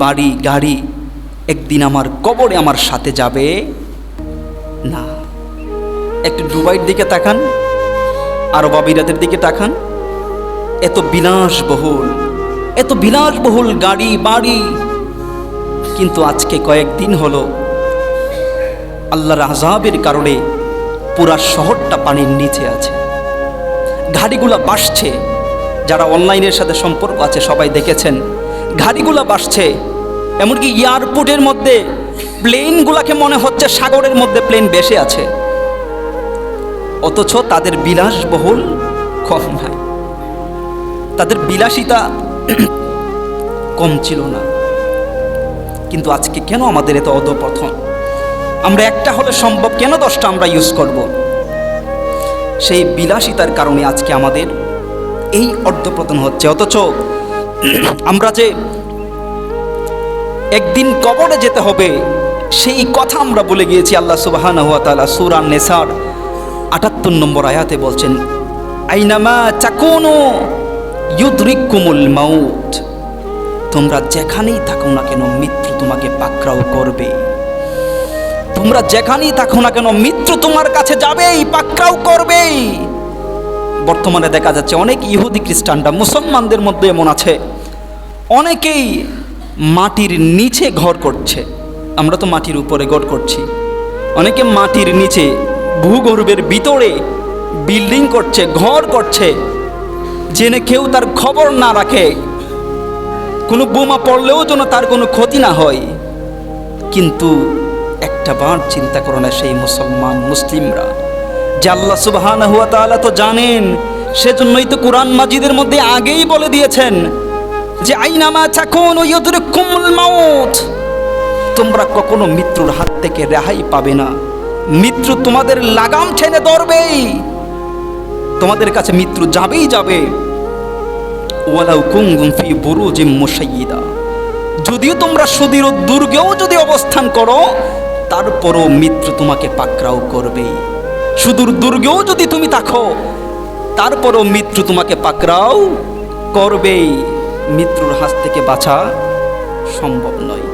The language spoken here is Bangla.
বাড়ি, গাড়ি, একদিন আমার কবরে আমার সাথে যাবে? না। একটু দুবাইয়ের দিকে তাকান আরব আমিরাতের দিকে তাকান। এত বিলাসবহুল এত বিলাসবহুল গাড়ি, বাড়ি। কিন্তু আজকে কয়েকদিন হলো, আল্লাহর আজাবের কারণে পুরা শহরটা পানির নিচে আছে। গাড়িগুলা বাসছে, যারা অনলাইনের সাথে সম্পর্ক আছে সবাই দেখেছেন, গাড়িগুলা বাসছে। এমনকি এয়ারপোর্টের মধ্যে প্লেনগুলাকে মনে হচ্ছে সাগরের মধ্যে প্লেন বেসে আছে। অথচ তাদের বিলাসবহুল কম নাই। তাদের বিলাসিতা কম ছিল না। কিন্তু আজকে কেন আমাদের এত অধপথন আমরা একটা হলে সম্ভব কেন দশটা আমরা ইউজ করব? সেই বিলাসিতার কারণে আজকে আমাদের এই অর্ধপতন হচ্ছে। অথচ আমরা যে একদিন কবরে যেতে হবে। সেই কথা আমরা বলে গিয়েছি আল্লাহ সুবাহান হুয়া তালা সুরান নেসার আটাত্তর নম্বর আয়াতে বলছেন, আইনামা চাকুনো ইউদ্রিকুমুল মাউত। তোমরা যেখানেই থাকো না কেন মৃত্যু তোমাকে পাকড়াও করবে। তোমরা যেখানেই থাকো না কেন মৃত্যু তোমার কাছে যাবেই, পাকড়াও করবেই। বর্তমানে দেখা যাচ্ছে অনেক ইহুদি খ্রিস্টানরা মুসলমানদের মধ্যে এমন আছে। অনেকেই মাটির নিচে ঘর করছে। আমরা তো মাটির উপরে ঘর করছি। অনেকে মাটির নিচে ভূগর্ভের ভিতরে বিল্ডিং করছে, ঘর করছে, জেনে কেউ তার খবর না রাখে। কোনো বোমা পড়লেও যেন তার কোনো ক্ষতি না হয়। কিন্তু একটা বার চিন্তা করো না সেই মুসলমান মুসলিমরা। যে আল্লাহ সুবহান তো জানেন, সেজন্যই তো কোরআন মাজিদের মধ্যে আগেই বলে দিয়েছেন যে আইনামা চাকুন ও ইউদরিকুমুল মাউত। তোমরা কখনো মৃত্যুর হাত থেকে রেহাই পাবে না। মৃত্যু তোমাদের লাগাম টেনে ধরবেই। তোমাদের কাছে মৃত্যু যাবেই যাবে। ওয়ালাউ কুমগুম ফি বুরুজিম মুশাইয়িদা। যদিও তোমরা সুদীর দুর্গেও যদি অবস্থান করো, তারপরও মৃত্যু তোমাকে পাকড়াও করবেই। সুদূর দুর্গেও যদি তুমি থাকো, তারপরও মৃত্যু তোমাকে পাকড়াও করবেই। মৃত্যুর হাত থেকে বাঁচা সম্ভব নয়।